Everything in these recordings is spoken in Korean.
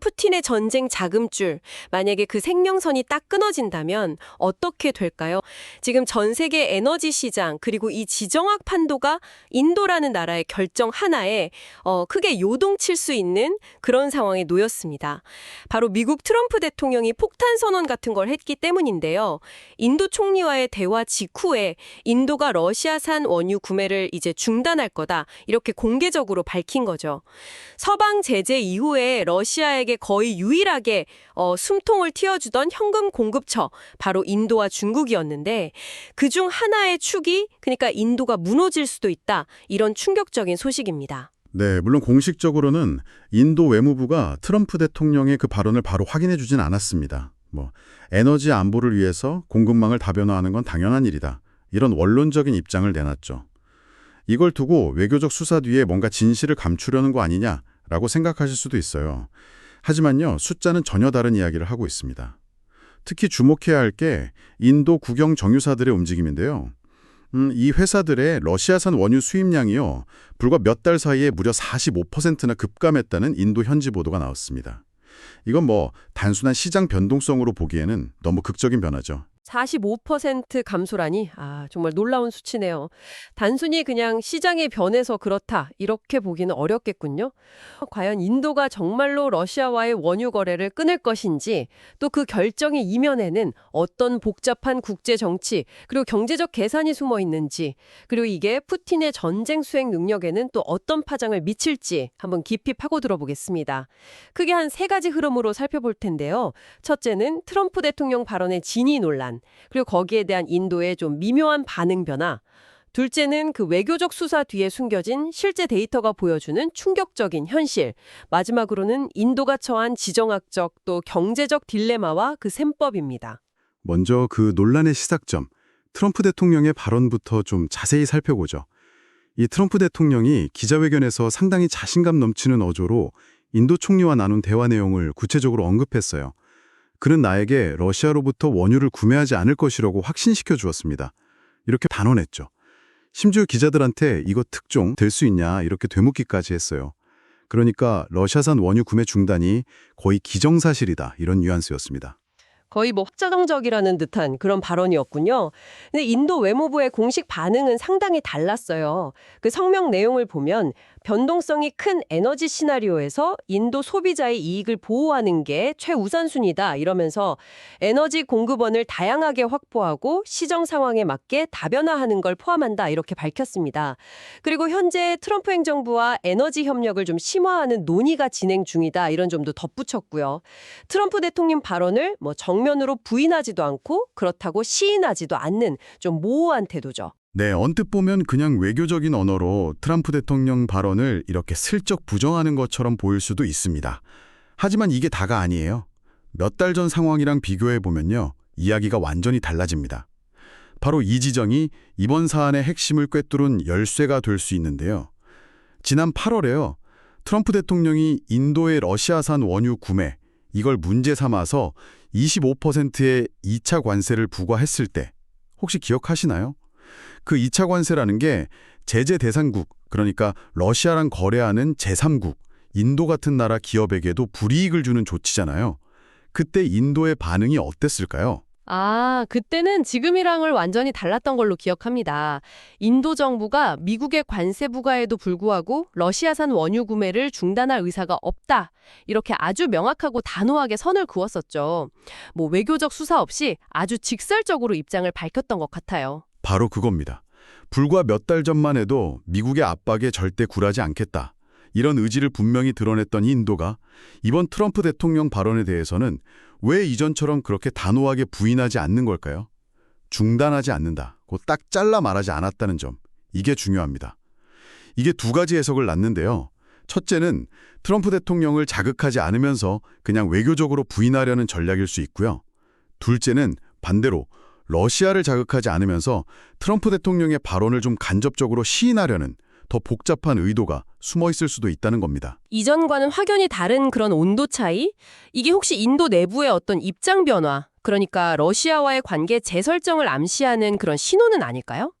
푸틴의 전쟁 자금줄, 만약에 그 생명선이 딱 끊어진다면 어떻게 될까요? 지금 전 세계 에너지 시장, 그리고 이 지정학 판도가 인도라는 나라의 결정 하나에 어, 크게 요동칠 수 있는 그런 상황에 놓였습니다. 바로 미국 트럼프 대통령이 폭탄 선언 같은 걸 했기 때문인데요. 인도 총리와의 대화 직후에 인도가 러시아산 원유 구매를 이제 중단할 거다. 이렇게 공개적으로 밝힌 거죠. 서방 제재 이후에 러시아 에게 거의 유일하게 어, 숨통을 틔워주던 현금 공급처 바로 인도와 중국이었는데 그중 하나의 축이 그러니까 인도가 무너질 수도 있다 이런 충격적인 소식입니다. 네, 물론 공식적으로는 인도 외무부가 트럼프 대통령의 그 발언을 바로 확인해 주진 않았습니다. 뭐 에너지 안보를 위해서 공급망을 다변화하는 건 당연한 일이다. 이런 원론적인 입장을 내놨죠. 이걸 두고 외교적 수사 뒤에 뭔가 진실을 감추려는 거 아니냐라고 생각하실 수도 있어요. 하지만요, 숫자는 전혀 다른 이야기를 하고 있습니다. 특히 주목해야 할 게 인도 국영 정유사들의 움직임인데요. 음, 이 회사들의 러시아산 원유 수입량이요. 불과 몇 달 사이에 무려 45%나 급감했다는 인도 현지 보도가 나왔습니다. 이건 뭐 단순한 시장 변동성으로 보기에는 너무 극적인 변화죠. 45% 감소라니 아 정말 놀라운 수치네요. 단순히 그냥 시장이 변해서 그렇다 이렇게 보기는 어렵겠군요. 과연 인도가 정말로 러시아와의 원유 거래를 끊을 것인지 또 그 결정의 이면에는 어떤 복잡한 국제 정치 그리고 경제적 계산이 숨어 있는지 그리고 이게 푸틴의 전쟁 수행 능력에는 또 어떤 파장을 미칠지 한번 깊이 파고 들어보겠습니다. 크게 한 세 가지 흐름으로 살펴볼 텐데요. 첫째는 트럼프 대통령 발언의 진위 논란, 그리고 거기에 대한 인도의 좀 미묘한 반응 변화. 둘째는 그 외교적 수사 뒤에 숨겨진 실제 데이터가 보여주는 충격적인 현실. 마지막으로는 인도가 처한 지정학적 또 경제적 딜레마와 그 셈법입니다. 먼저 그 논란의 시작점, 트럼프 대통령의 발언부터 좀 자세히 살펴보죠. 이 트럼프 대통령이 기자회견에서 상당히 자신감 넘치는 어조로 인도 총리와 나눈 대화 내용을 구체적으로 언급했어요. 그는 나에게 러시아로부터 원유를 구매하지 않을 것이라고 확신시켜 주었습니다. 이렇게 단언했죠. 심지어 기자들한테 이거 특종 될 수 있냐 이렇게 되묻기까지 했어요. 그러니까 러시아산 원유 구매 중단이 거의 기정사실이다 이런 뉘앙스였습니다. 거의 뭐 확정적이라는 듯한 그런 발언이었군요. 근데 인도 외무부의 공식 반응은 상당히 달랐어요. 그 성명 내용을 보면 변동성이 큰 에너지 시나리오에서 인도 소비자의 이익을 보호하는 게 최우선순위다 이러면서 에너지 공급원을 다양하게 확보하고 시정 상황에 맞게 다변화하는 걸 포함한다 이렇게 밝혔습니다. 그리고 현재 트럼프 행정부와 에너지 협력을 좀 심화하는 논의가 진행 중이다 이런 점도 덧붙였고요. 트럼프 대통령 발언을 뭐 정 면으로 부인하지도 않고 그렇다고 시인하지도 않는 좀 모호한 태도죠. 네, 언뜻 보면 그냥 외교적인 언어로 트럼프 대통령 발언을 이렇게 슬쩍 부정하는 것처럼 보일 수도 있습니다. 하지만 이게 다가 아니에요. 몇 달 전 상황이랑 비교해 보면요. 이야기가 완전히 달라집니다. 바로 이 지정이 이번 사안의 핵심을 꿰뚫은 열쇠가 될 수 있는데요. 지난 8월에요. 트럼프 대통령이 인도의 러시아산 원유 구매, 이걸 문제 삼아서 25%의 2차 관세를 부과했을 때 혹시 기억하시나요? 그 2차 관세라는 게 제재 대상국, 그러니까 러시아랑 거래하는 제3국, 인도 같은 나라 기업에게도 불이익을 주는 조치잖아요. 그때 인도의 반응이 어땠을까요? 아, 그때는 지금이랑을 완전히 달랐던 걸로 기억합니다. 인도 정부가 미국의 관세 부과에도 불구하고 러시아산 원유 구매를 중단할 의사가 없다. 이렇게 아주 명확하고 단호하게 선을 그었었죠. 뭐 외교적 수사 없이 아주 직설적으로 입장을 밝혔던 것 같아요. 바로 그겁니다. 불과 몇 달 전만 해도 미국의 압박에 절대 굴하지 않겠다. 이런 의지를 분명히 드러냈던 인도가 이번 트럼프 대통령 발언에 대해서는 왜 이전처럼 그렇게 단호하게 부인하지 않는 걸까요? 중단하지 않는다. 고딱 잘라 말하지 않았다는 점. 이게 중요합니다. 이게 두 가지 해석을 낳는데요. 첫째는 트럼프 대통령을 자극하지 않으면서 그냥 외교적으로 부인하려는 전략일 수 있고요. 둘째는 반대로 러시아를 자극하지 않으면서 트럼프 대통령의 발언을 좀 간접적으로 시인하려는 더 복잡한 의도가 숨어 있을 수도 있다는 겁니다. 이전과는 확연히 다른 그런 온도 차이? 이게 혹시 인도 내부의 어떤 입장 변화, 그러니까 러시아와의 관계 재설정을 암시하는 그런 신호는 아닐까요?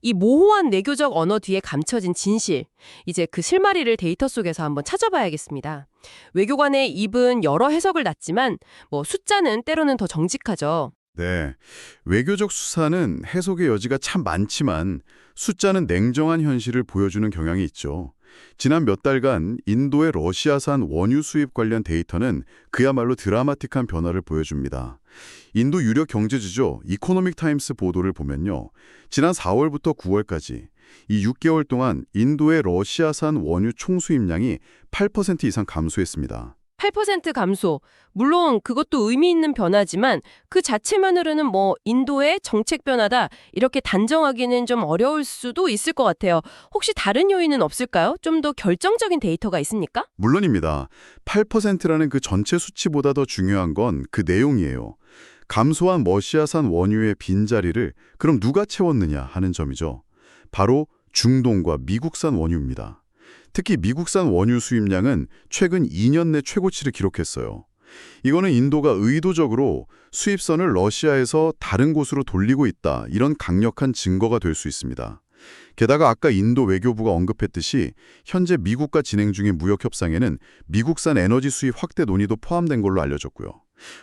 이 모호한 내교적 언어 뒤에 감춰진 진실, 이제 그 실마리를 데이터 속에서 한번 찾아봐야겠습니다. 외교관의 입은 여러 해석을 낳지만 뭐 숫자는 때로는 더 정직하죠. 네. 외교적 수사는 해석의 여지가 참 많지만 숫자는 냉정한 현실을 보여주는 경향이 있죠. 지난 몇 달간 인도의 러시아산 원유 수입 관련 데이터는 그야말로 드라마틱한 변화를 보여줍니다. 인도 유력 경제지죠. 이코노믹 타임스 보도를 보면요. 지난 4월부터 9월까지 이 6개월 동안 인도의 러시아산 원유 총수입량이 8% 이상 감소했습니다. 8% 감소. 물론 그것도 의미 있는 변화지만 그 자체만으로는 뭐 인도의 정책 변화다 이렇게 단정하기는 좀 어려울 수도 있을 것 같아요. 혹시 다른 요인은 없을까요? 좀 더 결정적인 데이터가 있습니까? 물론입니다. 8%라는 그 전체 수치보다 더 중요한 건 그 내용이에요. 감소한 러시아산 원유의 빈자리를 그럼 누가 채웠느냐 하는 점이죠. 바로 중동과 미국산 원유입니다. 특히 미국산 원유 수입량은 최근 2년 내 최고치를 기록했어요. 이거는 인도가 의도적으로 수입선을 러시아에서 다른 곳으로 돌리고 있다 이런 강력한 증거가 될 수 있습니다. 게다가 아까 인도 외교부가 언급했듯이 현재 미국과 진행 중인 무역 협상에는 미국산 에너지 수입 확대 논의도 포함된 걸로 알려졌고요.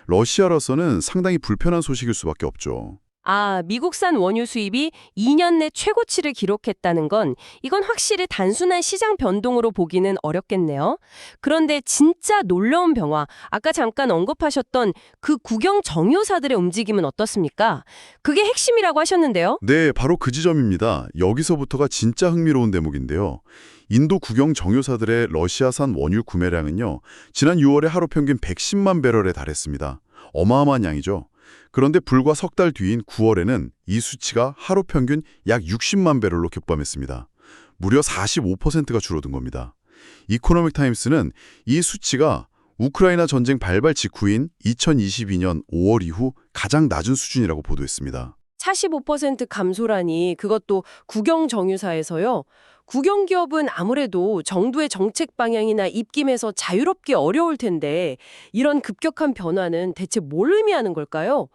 러시아로서는 상당히 불편한 소식일 수밖에 없죠. 아, 미국산 원유 수입이 2년 내 최고치를 기록했다는 건 이건 확실히 단순한 시장 변동으로 보기는 어렵겠네요. 그런데 진짜 놀라운 변화, 아까 잠깐 언급하셨던 그 국영 정유사들의 움직임은 어떻습니까? 그게 핵심이라고 하셨는데요. 네, 바로 그 지점입니다. 여기서부터가 진짜 흥미로운 대목인데요. 인도 국영 정유사들의 러시아산 원유 구매량은요. 지난 6월에 하루 평균 110만 배럴에 달했습니다. 어마어마한 양이죠. 그런데 불과 석 달 뒤인 9월에는 이 수치가 하루 평균 약 60만 배럴로 격감했습니다. 무려 45%가 줄어든 겁니다. 이코노믹 타임스는 이 수치가 우크라이나 전쟁 발발 직후인 2022년 5월 이후 가장 낮은 수준이라고 보도했습니다. 45% 감소라니 그것도 국영 정유사에서요. 국영 기업은 아무래도 정부의 정책 방향이나 입김에서 자유롭기 어려울 텐데 이런 급격한 변화는 대체 뭘 의미하는 걸까요?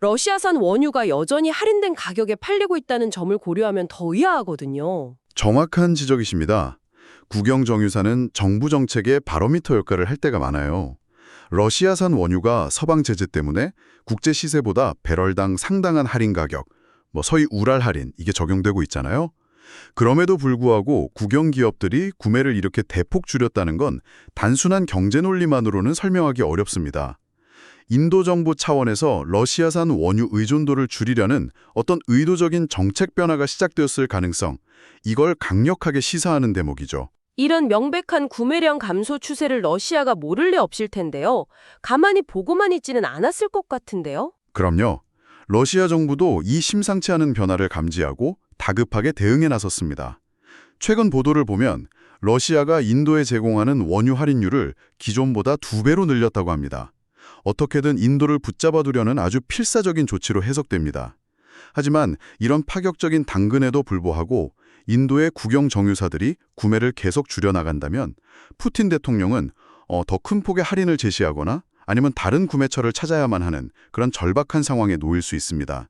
러시아산 원유가 여전히 할인된 가격에 팔리고 있다는 점을 고려하면 더 의아하거든요. 정확한 지적이십니다. 국영 정유사는 정부 정책의 바로미터 역할을 할 때가 많아요. 러시아산 원유가 서방 제재 때문에 국제 시세보다 배럴당 상당한 할인 가격, 뭐 서히 우랄 할인 이게 적용되고 있잖아요. 그럼에도 불구하고 국영 기업들이 구매를 이렇게 대폭 줄였다는 건 단순한 경제 논리만으로는 설명하기 어렵습니다. 인도 정부 차원에서 러시아산 원유 의존도를 줄이려는 어떤 의도적인 정책 변화가 시작되었을 가능성, 이걸 강력하게 시사하는 대목이죠. 이런 명백한 구매량 감소 추세를 러시아가 모를 리 없을 텐데요. 가만히 보고만 있지는 않았을 것 같은데요. 그럼요. 러시아 정부도 이 심상치 않은 변화를 감지하고 다급하게 대응에 나섰습니다. 최근 보도를 보면 러시아가 인도에 제공하는 원유 할인율을 기존보다 두 배로 늘렸다고 합니다. 어떻게든 인도를 붙잡아 두려는 아주 필사적인 조치로 해석됩니다. 하지만 이런 파격적인 당근에도 불구하고 인도의 국영 정유사들이 구매를 계속 줄여나간다면 푸틴 대통령은 어, 더 큰 폭의 할인을 제시하거나 아니면 다른 구매처를 찾아야만 하는 그런 절박한 상황에 놓일 수 있습니다.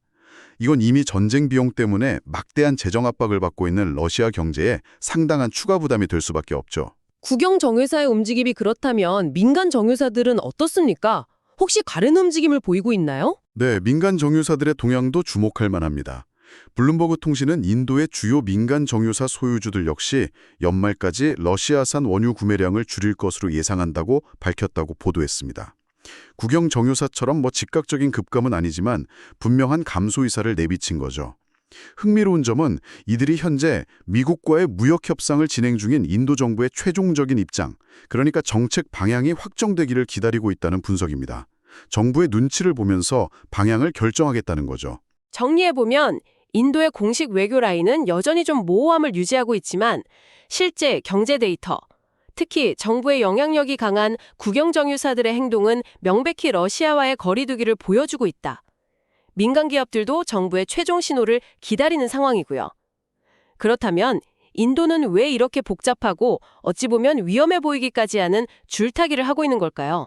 이건 이미 전쟁 비용 때문에 막대한 재정 압박을 받고 있는 러시아 경제에 상당한 추가 부담이 될 수밖에 없죠. 국영 정유사의 움직임이 그렇다면 민간 정유사들은 어떻습니까? 혹시 다른 움직임을 보이고 있나요? 네, 민간 정유사들의 동향도 주목할 만합니다. 블룸버그 통신은 인도의 주요 민간 정유사 소유주들 역시 연말까지 러시아산 원유 구매량을 줄일 것으로 예상한다고 밝혔다고 보도했습니다. 국영 정유사처럼 뭐 즉각적인 급감은 아니지만 분명한 감소 의사를 내비친 거죠. 흥미로운 점은 이들이 현재 미국과의 무역 협상을 진행 중인 인도 정부의 최종적인 입장, 그러니까 정책 방향이 확정되기를 기다리고 있다는 분석입니다. 정부의 눈치를 보면서 방향을 결정하겠다는 거죠. 정리해보면 인도의 공식 외교 라인은 여전히 좀 모호함을 유지하고 있지만 실제 경제 데이터, 특히 정부의 영향력이 강한 국영 정유사들의 행동은 명백히 러시아와의 거리두기를 보여주고 있다. 민간 기업들도 정부의 최종 신호를 기다리는 상황이고요. 그렇다면 인도는 왜 이렇게 복잡하고 어찌 보면 위험해 보이기까지 하는 줄타기를 하고 있는 걸까요?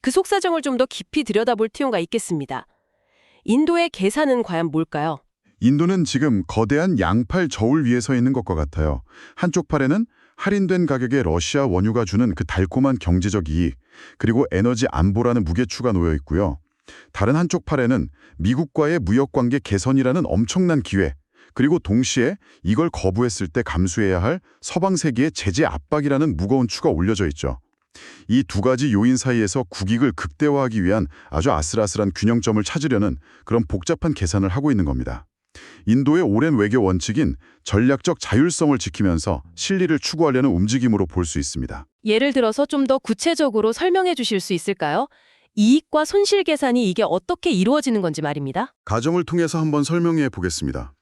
그 속사정을 좀 더 깊이 들여다볼 필요가 있겠습니다. 인도의 계산은 과연 뭘까요? 인도는 지금 거대한 양팔 저울 위에 서 있는 것과 같아요. 한쪽 팔에는 할인된 가격에 러시아 원유가 주는 그 달콤한 경제적 이익, 그리고 에너지 안보라는 무게추가 놓여 있고요. 다른 한쪽 팔에는 미국과의 무역 관계 개선이라는 엄청난 기회, 그리고 동시에 이걸 거부했을 때 감수해야 할 서방 세계의 제재 압박이라는 무거운 추가 올려져 있죠. 이 두 가지 요인 사이에서 국익을 극대화하기 위한 아주 아슬아슬한 균형점을 찾으려는 그런 복잡한 계산을 하고 있는 겁니다. 인도의 오랜 외교 원칙인 전략적 자율성을 지키면서 실리를 추구하려는 움직임으로 볼 수 있습니다. 예를 들어서 좀 더 구체적으로 설명해 주실 수 있을까요? 이익과 손실 계산이 이게 어떻게 이루어지는 건지 말입니다. 가정을 통해서 한번 설명해 보겠습니다.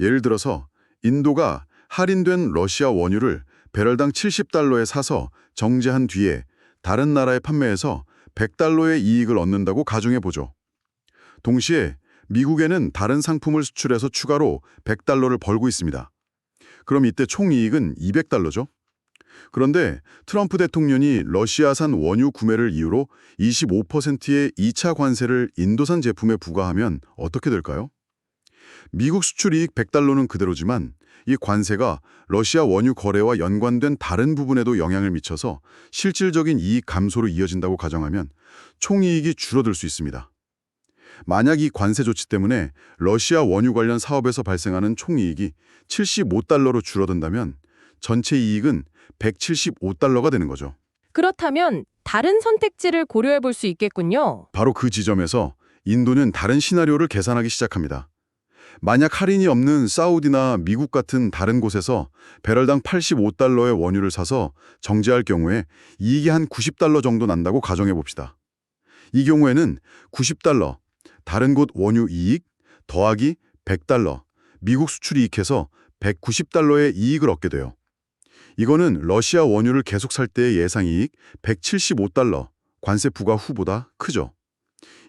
예를 들어서 인도가 할인된 러시아 원유를 배럴당 70달러에 사서 정제한 뒤에 다른 나라에 판매해서 100달러의 이익을 얻는다고 가정해 보죠. 동시에 미국에는 다른 상품을 수출해서 추가로 100달러를 벌고 있습니다. 그럼 이때 총 이익은 200달러죠. 그런데 트럼프 대통령이 러시아산 원유 구매를 이유로 25%의 2차 관세를 인도산 제품에 부과하면 어떻게 될까요? 미국 수출 이익 100달러는 그대로지만 이 관세가 러시아 원유 거래와 연관된 다른 부분에도 영향을 미쳐서 실질적인 이익 감소로 이어진다고 가정하면 총이익이 줄어들 수 있습니다. 만약 이 관세 조치 때문에 러시아 원유 관련 사업에서 발생하는 총이익이 75달러로 줄어든다면 전체 이익은 175달러가 되는 거죠. 그렇다면 다른 선택지를 고려해 볼 수 있겠군요. 바로 그 지점에서 인도는 다른 시나리오를 계산하기 시작합니다. 만약 할인이 없는 사우디나 미국 같은 다른 곳에서 배럴당 85달러의 원유를 사서 정제할 경우에 이익이 한 90달러 정도 난다고 가정해 봅시다. 이 경우에는 90달러, 다른 곳 원유 이익 더하기 100달러, 미국 수출 이익해서 190달러의 이익을 얻게 돼요. 이거는 러시아 원유를 계속 살 때의 예상 이익 175달러, 관세 부과 후보다 크죠.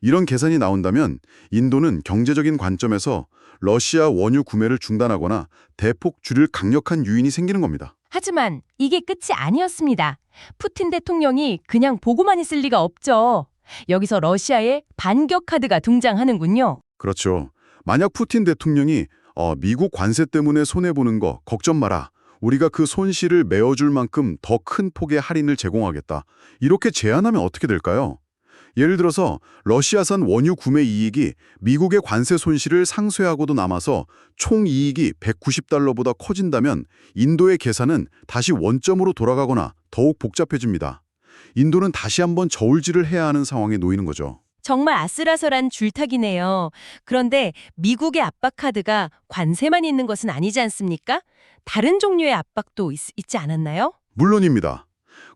이런 계산이 나온다면 인도는 경제적인 관점에서 러시아 원유 구매를 중단하거나 대폭 줄일 강력한 유인이 생기는 겁니다. 하지만 이게 끝이 아니었습니다. 푸틴 대통령이 그냥 보고만 있을 리가 없죠. 여기서 러시아의 반격 카드가 등장하는군요. 그렇죠. 만약 푸틴 대통령이 어, 미국 관세 때문에 손해보는 거 걱정 마라. 우리가 그 손실을 메워줄 만큼 더 큰 폭의 할인을 제공하겠다. 이렇게 제안하면 어떻게 될까요? 예를 들어서 러시아산 원유 구매 이익이 미국의 관세 손실을 상쇄하고도 남아서 총 이익이 190달러보다 커진다면 인도의 계산은 다시 원점으로 돌아가거나 더욱 복잡해집니다. 인도는 다시 한번 저울질을 해야 하는 상황에 놓이는 거죠. 정말 아슬아슬한 줄타기네요. 그런데 미국의 압박 카드가 관세만 있는 것은 아니지 않습니까? 다른 종류의 압박도 있, 있지 않았나요? 물론입니다.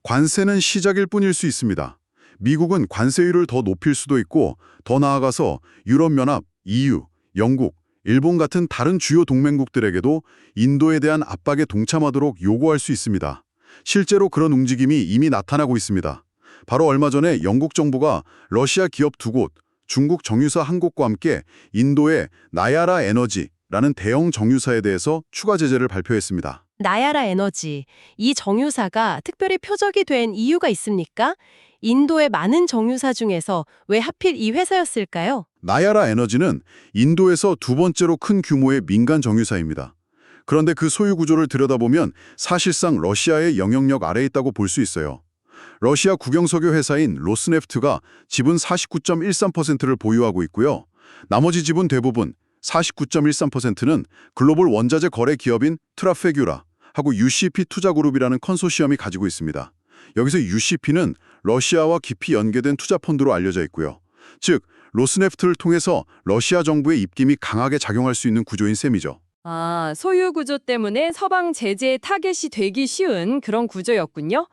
관세는 시작일 뿐일 수 있습니다. 미국은 관세율을 더 높일 수도 있고 더 나아가서 유럽연합, EU, 영국, 일본 같은 다른 주요 동맹국들에게도 인도에 대한 압박에 동참하도록 요구할 수 있습니다. 실제로 그런 움직임이 이미 나타나고 있습니다. 바로 얼마 전에 영국 정부가 러시아 기업 두 곳, 중국 정유사 한 곳과 함께 인도의 나야라 에너지라는 대형 정유사에 대해서 추가 제재를 발표했습니다. 나야라 에너지, 이 정유사가 특별히 표적이 된 이유가 있습니까? 인도의 많은 정유사 중에서 왜 하필 이 회사였을까요? 나야라 에너지는 인도에서 두 번째로 큰 규모의 민간 정유사입니다. 그런데 그 소유 구조를 들여다보면 사실상 러시아의 영향력 아래에 있다고 볼 수 있어요. 러시아 국영석유 회사인 로스네프트가 지분 49.13%를 보유하고 있고요. 나머지 지분 대부분 49.13%는 글로벌 원자재 거래 기업인 트라페규라 하고 UCP 투자그룹이라는 컨소시엄이 가지고 있습니다. 여기서 UCP는 러시아와 깊이 연계된 투자 펀드로 알려져 있고요. 즉, 로스네프트를 통해서 러시아 정부의 입김이 강하게 작용할 수 있는 구조인 셈이죠. 아, 소유 구조 때문에 서방 제재의 타겟이 되기 쉬운 그런 구조였군요.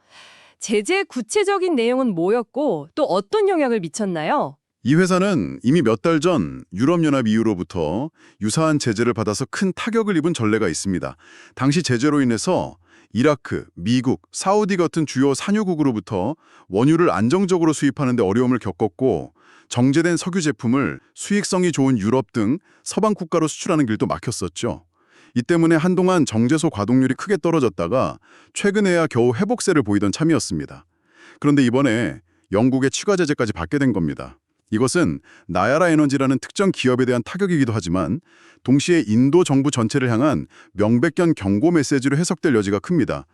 제재의 구체적인 내용은 뭐였고 또 어떤 영향을 미쳤나요? 이 회사는 이미 몇 달 전 유럽연합 이후로부터 유사한 제재를 받아서 큰 타격을 입은 전례가 있습니다. 당시 제재로 인해서 이라크, 미국, 사우디 같은 주요 산유국으로부터 원유를 안정적으로 수입하는 데 어려움을 겪었고 정제된 석유 제품을 수익성이 좋은 유럽 등 서방 국가로 수출하는 길도 막혔었죠. 이 때문에 한동안 정제소 가동률이 크게 떨어졌다가 최근에야 겨우 회복세를 보이던 참이었습니다. 그런데 이번에 영국의 추가 제재까지 받게 된 겁니다. 이것은 나야라 에너지라는 특정 기업에 대한 타격이기도 하지만 동시에 인도 정부 전체를 향한 명백한 경고 메시지로 해석될 여지가 큽니다.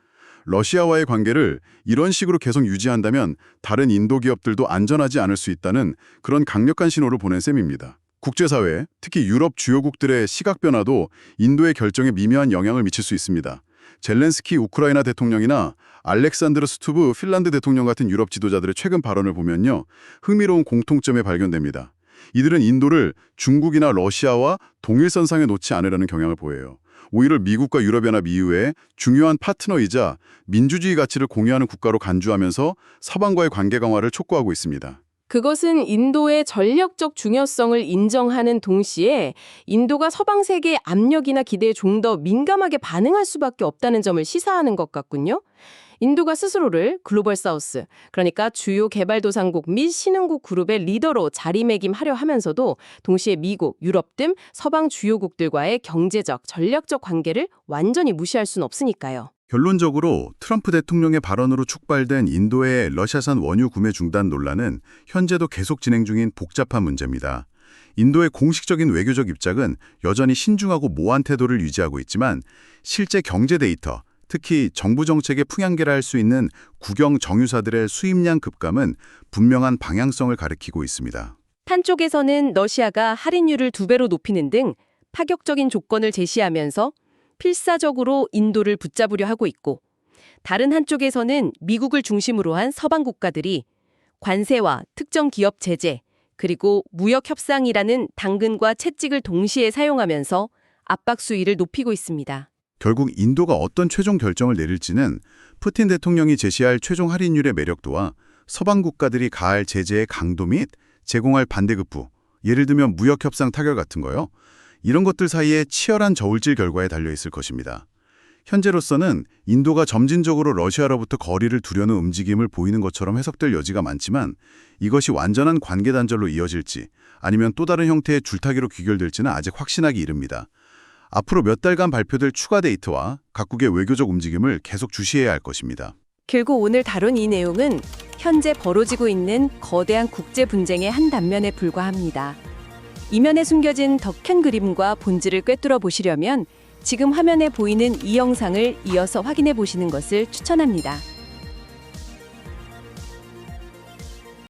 러시아와의 관계를 이런 식으로 계속 유지한다면 다른 인도 기업들도 안전하지 않을 수 있다는 그런 강력한 신호를 보낸 셈입니다. 국제사회, 특히 유럽 주요국들의 시각 변화도 인도의 결정에 미묘한 영향을 미칠 수 있습니다. 젤렌스키 우크라이나 대통령이나 알렉산드르 스투브 핀란드 대통령 같은 유럽 지도자들의 최근 발언을 보면요. 흥미로운 공통점이 발견됩니다. 이들은 인도를 중국이나 러시아와 동일선상에 놓지 않으려는 경향을 보여요. 오히려 미국과 유럽연합 이후에 중요한 파트너이자 민주주의 가치를 공유하는 국가로 간주하면서 서방과의 관계 강화를 촉구하고 있습니다. 그것은 인도의 전략적 중요성을 인정하는 동시에 인도가 서방 세계의 압력이나 기대에 좀 더 민감하게 반응할 수밖에 없다는 점을 시사하는 것 같군요. 인도가 스스로를 글로벌 사우스, 그러니까 주요 개발도상국 및 신흥국 그룹의 리더로 자리매김하려 하면서도 동시에 미국, 유럽 등 서방 주요국들과의 경제적, 전략적 관계를 완전히 무시할 수는 없으니까요. 결론적으로 트럼프 대통령의 발언으로 촉발된 인도의 러시아산 원유 구매 중단 논란은 현재도 계속 진행 중인 복잡한 문제입니다. 인도의 공식적인 외교적 입장은 여전히 신중하고 모호한 태도를 유지하고 있지만 실제 경제 데이터, 특히 정부 정책의 풍향계라 할 수 있는 국영 정유사들의 수입량 급감은 분명한 방향성을 가리키고 있습니다. 한쪽에서는 러시아가 할인율을 두 배로 높이는 등 파격적인 조건을 제시하면서 필사적으로 인도를 붙잡으려 하고 있고 다른 한쪽에서는 미국을 중심으로 한 서방 국가들이 관세와 특정 기업 제재 그리고 무역 협상이라는 당근과 채찍을 동시에 사용하면서 압박 수위를 높이고 있습니다. 결국 인도가 어떤 최종 결정을 내릴지는 푸틴 대통령이 제시할 최종 할인율의 매력도와 서방 국가들이 가할 제재의 강도 및 제공할 반대급부, 예를 들면 무역협상 타결 같은 거요. 이런 것들 사이에 치열한 저울질 결과에 달려 있을 것입니다. 현재로서는 인도가 점진적으로 러시아로부터 거리를 두려는 움직임을 보이는 것처럼 해석될 여지가 많지만 이것이 완전한 관계 단절로 이어질지 아니면 또 다른 형태의 줄타기로 귀결될지는 아직 확신하기 이릅니다. 앞으로 몇 달간 발표될 추가 데이터와 각국의 외교적 움직임을 계속 주시해야 할 것입니다. 결국 오늘 다룬 이 내용은 현재 벌어지고 있는 거대한 국제 분쟁의 한 단면에 불과합니다. 이면에 숨겨진 더 큰 그림과 본질을 꿰뚫어 보시려면 지금 화면에 보이는 이 영상을 이어서 확인해 보시는 것을 추천합니다.